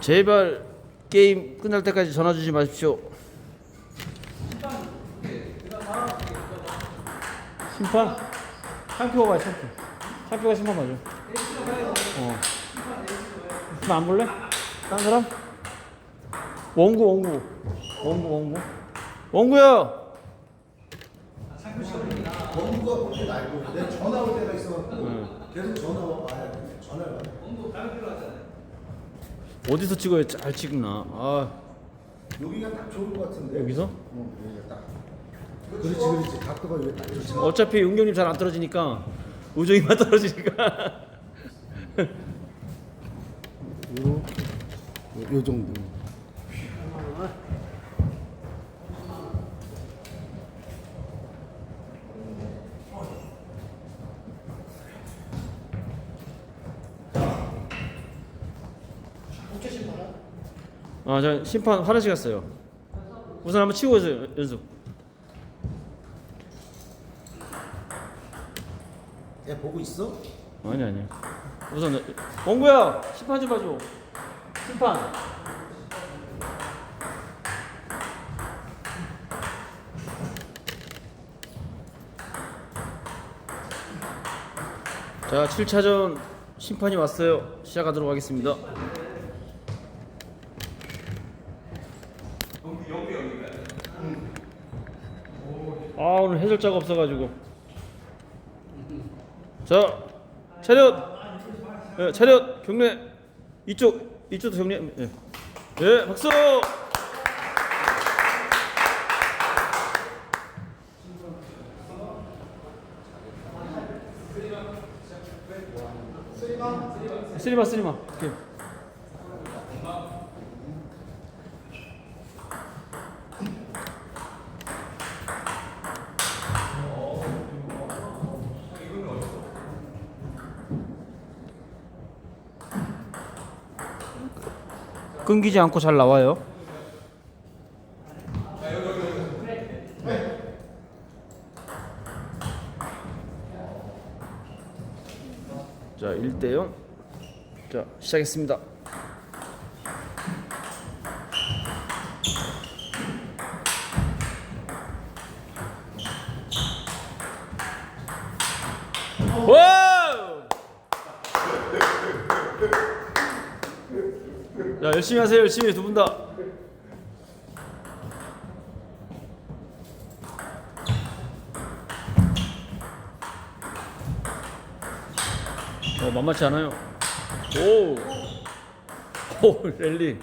제발 게임 끝날 때까지 전화 주지 마십시오. 심판? 샴표가 봐, 샴표. 샴표가 심판 맞아. 어. 심판 안 볼래? 딴 사람? 원구, 원구. 원구, 원구. 원구야! 원구가 볼때 알고 내 전화 올 때가 있어. 계속 전화 와야 돼. 전화를 받아. 어디서 찍어야 잘 찍나? 아, 여기가 딱 좋은 것 같은데. 여기서? 어, 여기가 딱. 그렇지, 그렇지. 각도가 여기 딱 좋지. 어차피 은경님 잘 안 떨어지니까 우정이만 떨어지니까 요, 요 정도. 아, 저 심판 화장실 갔어요. 우선 한번 치고 오세요, 연습. 야 보고 있어? 아니 아니. 우선 원구야 심판 좀 봐줘. 심판. 자, 7차전 심판이 왔어요. 시작하도록 하겠습니다. 아, 오늘 해설자가 없어가지고. 자, 차렷. 예, 차렷 경례. 이쪽 이쪽도 경례. 예. 예, 박수. 쓰리마 쓰리마. 오케이. 끊기지 않고 잘 나와요. 자, 1대 0. 자, 시작했습니다. 열심히 하세요. 열심히 두 분 다. 어, 만만치 않아요. 오. 오, 랠리.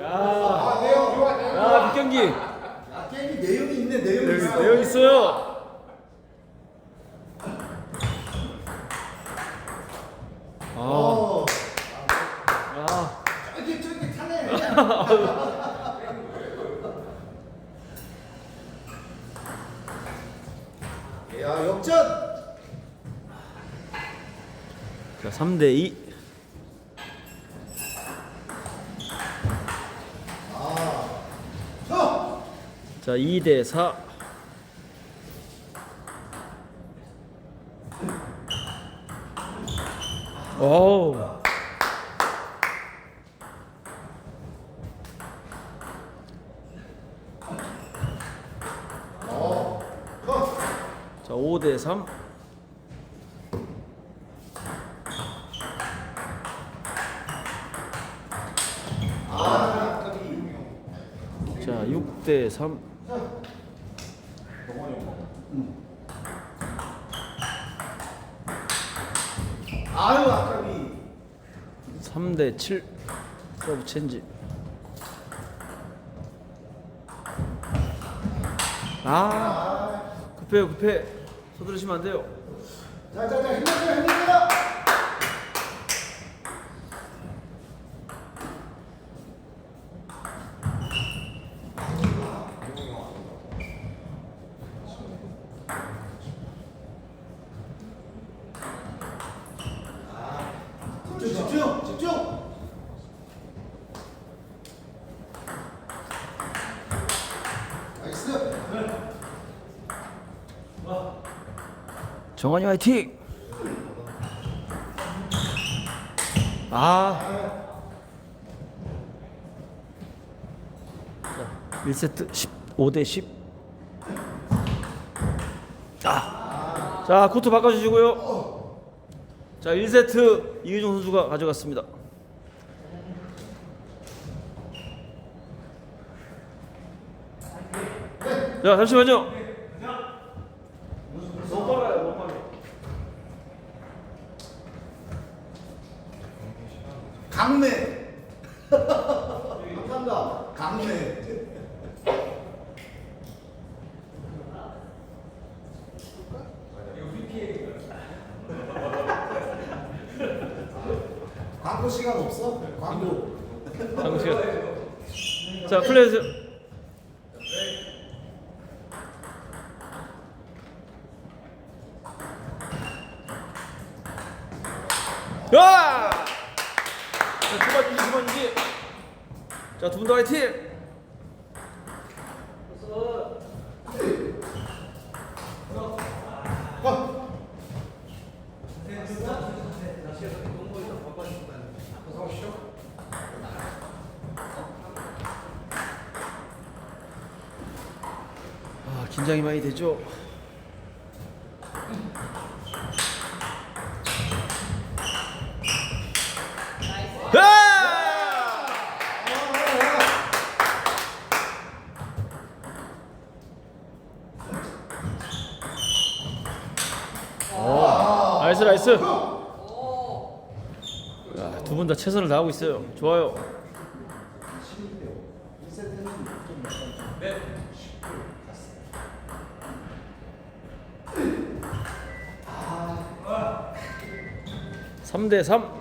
아 내용 좋아. 내용. 야, 뒷경기. 아 게임이 내용이 있네. 내용이 있어. 내용 있어요. 아, 어. 아. 쫄깃 쫄깃하네. 야 역전. 자, 3대 2. 서. 자, 2대 4. 오. 서. 자, 5대 3. 아 까비. 자, 6대 3. 아유 아까비. 3대 7. 서브 체인지. 아. 급해요, 급해. 서두르시면 안 돼요. 자자자 힘내세요 힘내세요. 정환이 화이팅! 아. 자, 1세트 15대 10. 아. 자, 코트 바꿔 주시고요. 자, 1세트 이규종 선수가 가져갔습니다. 자, 잠시만요. 너무 빨라요, 너무 빨라. 강매. 감사합니다. 강매. 광고 시간 없어? 광고. 잠시만. 자, 플레이즈. 야! 자, 두번 주기, 두번 주기. 자, 두 분 더 화이팅! 아, 긴장이 많이 되죠? 야! 오, 나이스 나이스. 두분다 최선을 다하고 있어요. 좋아요. 삼 대 삼.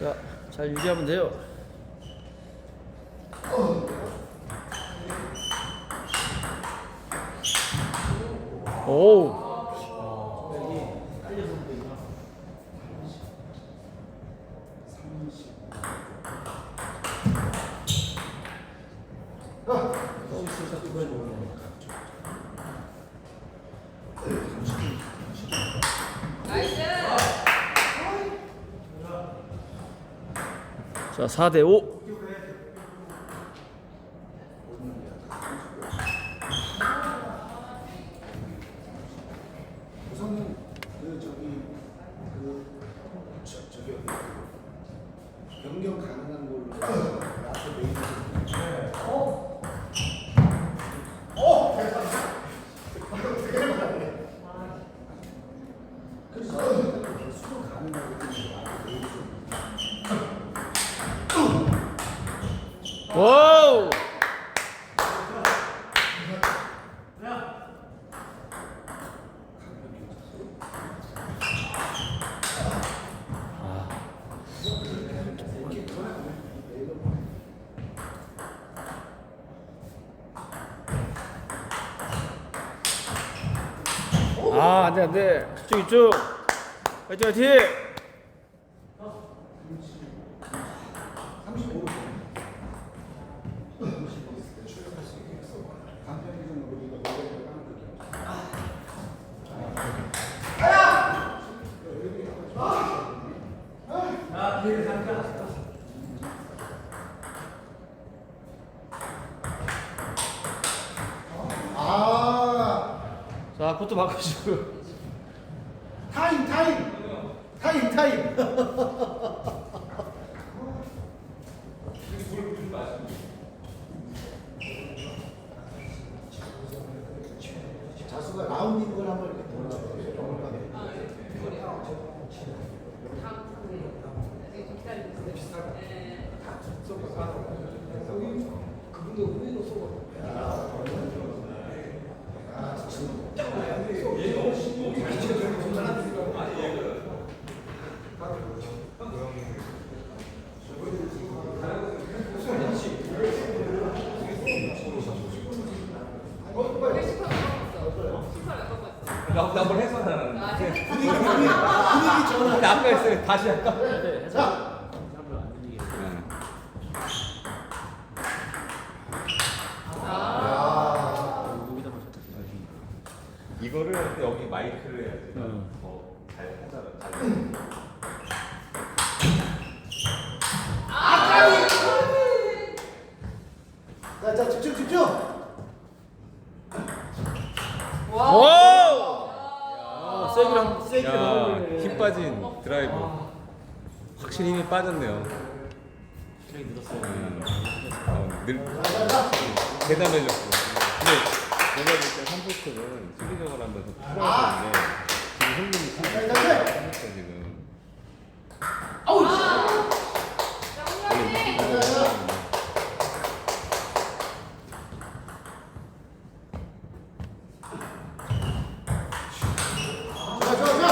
자, 잘 유지하면 돼요. 오. 자, 4대 5. 우선은 그 저기 그 저, 저기 변경 가능한 걸로 나한테 메일 좀. 그래서 수도 가능한 걸로 나한테 메일 좀. 와우! 아, 안 돼, 안 돼. 이쪽, 이쪽. 화이팅, 화이팅! 35로. 간편히 좀 우리가 노래를 하는 거죠. 아 자, 코트 바꿔주고요. 타임 타임. 타임 타임 자수가 라운딩을 한번 이렇게 돌아가요 정확하게 나뭘 했어 나는. 분위기 전환. 근데 아까 했어요. 다시 할까? 자 이거 이거를 할 때 여기 마이크를 해야지. 더잘 하잖아. 자, 자, 집중, 집중. 아, 세기를 한 세기를 야. 힘 빠진 드라이브. 확실히 힘이 빠졌네요. 늘었어요. 음, 어, 늘 대담해졌고. 근데 내가 볼때 한포트는 수비적으로 한번 더 풀어야 되는데 지금 흥분이 크니까 지금. 좋아, 좋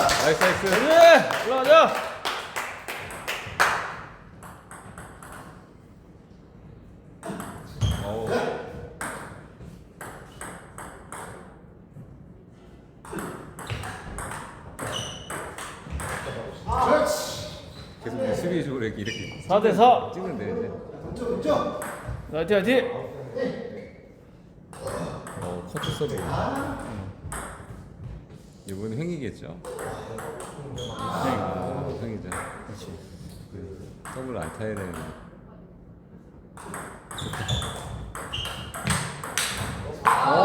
나이스 나이스. 네, 올라가자. 어. 그렇지. 계속 이제 수비적으로 이렇게 이렇게 4대 4. 찍는데 이제. 화이팅 화이팅. 어, 커트 서브. 이번엔 횡이겠죠? 아, 횡이죠. 그렇지. 서브를 안 타야 되는데. 오!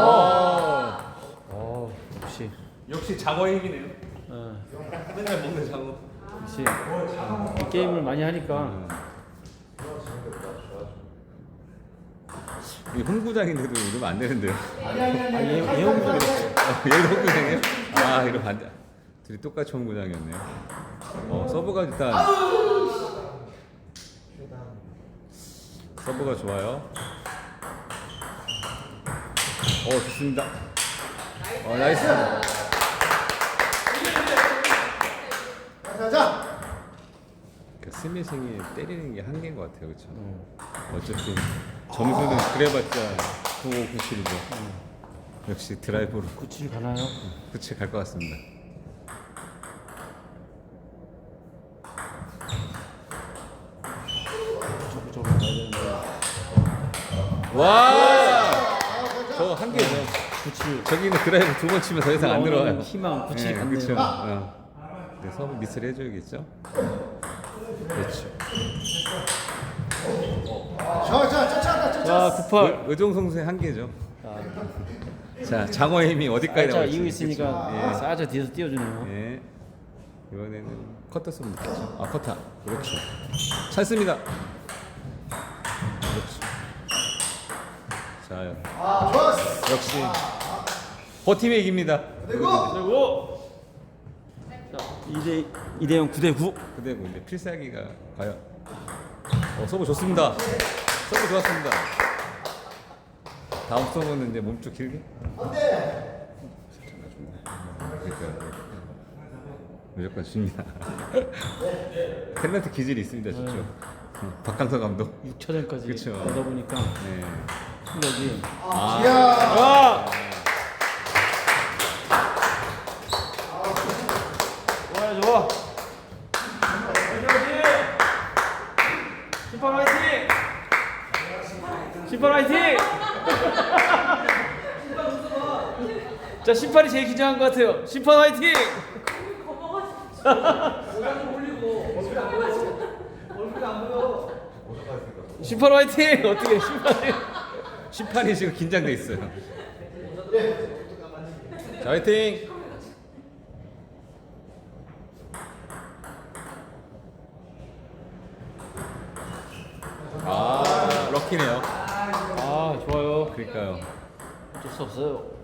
어, 역시. 역시 장어의 힘이네요. 어, 맨날 먹는 장어. 역시. 이 게임을 많이 하니까. 이 홍구장인데도 이러면 안 되는데요. 아니, 아니, 아니. 아. 얘- 아니, 얘 홍보 아니, 아니. 어, 얘도 홍구장이에요? 아, 안 돼. 둘이 똑같이 홍구장이었네요. 어, 서브가 일단. 서브가 좋아요. 어, 좋습니다. 어, 나이스. 자, 자, 자. 그 스미싱이 때리는 게 한계인 것 같아요, 그렇죠? 어차피 점수는 그래봤자 95, 97이죠. 역시 드라이브로 97 가나요? 그치 갈 것 같습니다. 적극적으로 가야 되는데. 와! 저 한 개죠. 97. 저기는 드라이브 두 번 치면 더 이상 안 들어와요. 희망 97 네. 그쵸. 어. 네, 서브 미스를 해줘야겠죠. 그렇죠. 자, 자, 자, 자, 자, 자, 자. 98. 의- 의정성수의 한계죠. 자, 자, 장어의 힘이 어디까지 자, 나올지. 이유 있으니까 그쵸? 싸자 뒤에서 띄워주네요. 예. 예. 이번에는 커터 쓰면 되죠. 아, 커터. 그렇죠. 찼습니다. 그렇죠. 자, 아, 좋았어. 역시 버팀이 이깁니다. 그리고 그리고 자, 2대 2대 0 9대 9. 근데 뭐 이제 필살기가 과연 어 서브 좋습니다. 서브 좋았습니다. 다음 서브는 이제 몸쪽 길게. 그러니까 무조건 줍니다. 탤런트 기질이 있습니다, 저쪽. 어, 박강서 감독. 6차전까지 그쵸. 가다 보니까 네. 실력이 아, 이야. 아! 좋아요, 좋아. 화이팅, 화이팅! 심판 화이팅! 심판 화이팅! 자, 심판이 제일 긴장한 것 같아요. 심판 화이팅! 심판 화이팅! 어떻게 심판이? 심판이 지금 긴장돼 있어요. 자, 화이팅! 아, 럭키네요. 아, 좋아요. 그러니까요. 어쩔 수 없어요.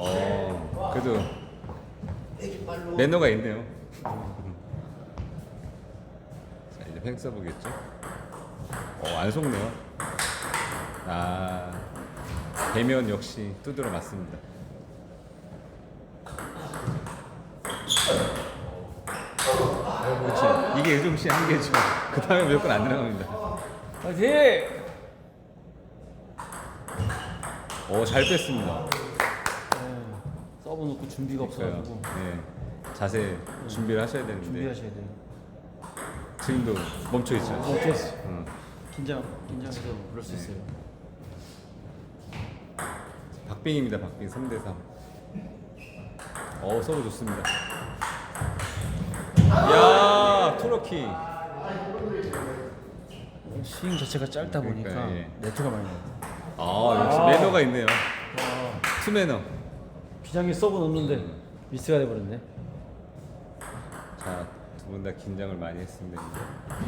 어, 그래도 매너가 있네요. 자, 이제 팽 써보겠죠. 어, 안 속네요. 아, 대면 역시 두드러 맞습니다. 그렇죠. 이게 유종 씨 한계죠. 그 다음에 무조건 안 들어갑니다. 화이팅! 오, 잘 뺐습니다. 서브 놓고 준비가 그러니까요. 없어가지고 네. 자세 준비를 하셔야 되는데 준비하셔야 돼요. 지금도 멈춰 있죠. 멈췄어. 응. 긴장 긴장해서 그럴 수 있어요. 박빙입니다. 박빙 3대 3. 어 서브 좋습니다. 야 투러키. 스윙 자체가 짧다 보니까 그러니까, 예. 네트가 많이 나요. 아 역시 아. 매너가 있네요. 투 매너. 비장의 서브 넣는데 미스가 돼버렸네. 자, 두 분 다 긴장을 많이 했습니다.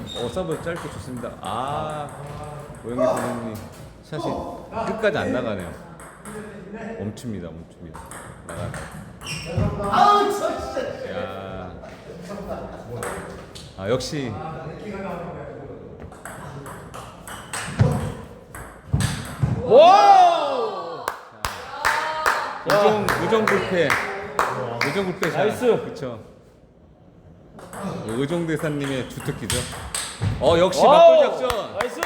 이제. 어, 서브 짧고 좋습니다. 아, 오영기 선생님 샷이 끝까지 안 나가네요. 멈춥니다, 멈춥니다. 나가. 아우 저 진짜. 야, 아 역시 와! 우정 우정 불패, 우정 불패 샷. 나이스. 그렇죠. 의정 대사님의 주특기죠. 어 역시 와우! 맞골 작전. 나이스!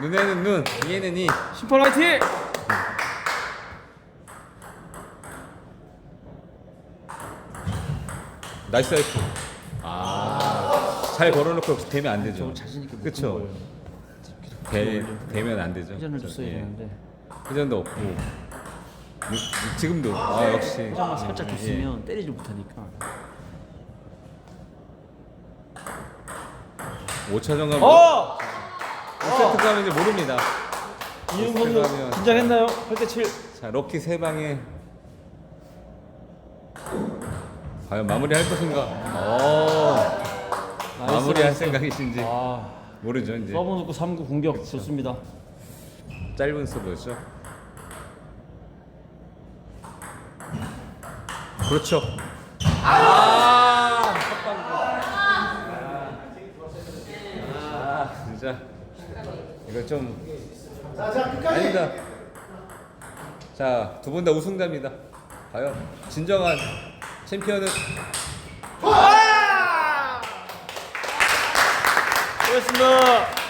눈에는 눈, 이에는 이. 심판 화이팅! 나이스 나이스. 아, 잘 걸어놓고 되면 안 되죠. 자신 있게 묶은 그쵸. 거예요. 대, 되면 안 되죠. 회전을 저- 줬어야 예. 되는데 회전도 없고. 지금도 아 역시. 회전만 살짝 예. 줬으면 때리지 못하니까 5차전 가면 어! 5세트 가면 이제 모릅니다. 이윤 선수 긴장했나요? 8대 7 자 럭키 세 방에 과연 마무리할 것인가? 어 마무리할 생각이신지 아 모르죠 이제 서브 놓고 3구 공격 좋습니다 짧은 서브였죠. 그렇죠. 아, 아, 진짜 이거 좀 자 자 끝까지. 아닙니다. 자, 두 분 다 우승자입니다. 과연 진정한 챔피언은 수고했습니다